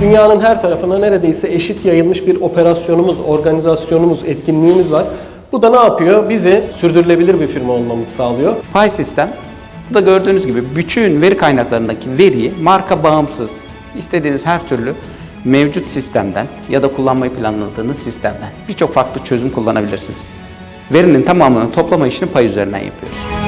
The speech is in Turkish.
Dünyanın her tarafına neredeyse eşit yayılmış bir operasyonumuz, organizasyonumuz, etkinliğimiz var. Bu da ne yapıyor? Bizi sürdürülebilir bir firma olmamızı sağlıyor. Pay sistem, bu da gördüğünüz gibi bütün veri kaynaklarındaki veriyi marka bağımsız, istediğiniz her türlü mevcut sistemden ya da kullanmayı planladığınız sistemden birçok farklı çözüm kullanabilirsiniz. Verinin tamamını toplama işini pay üzerinden yapıyoruz.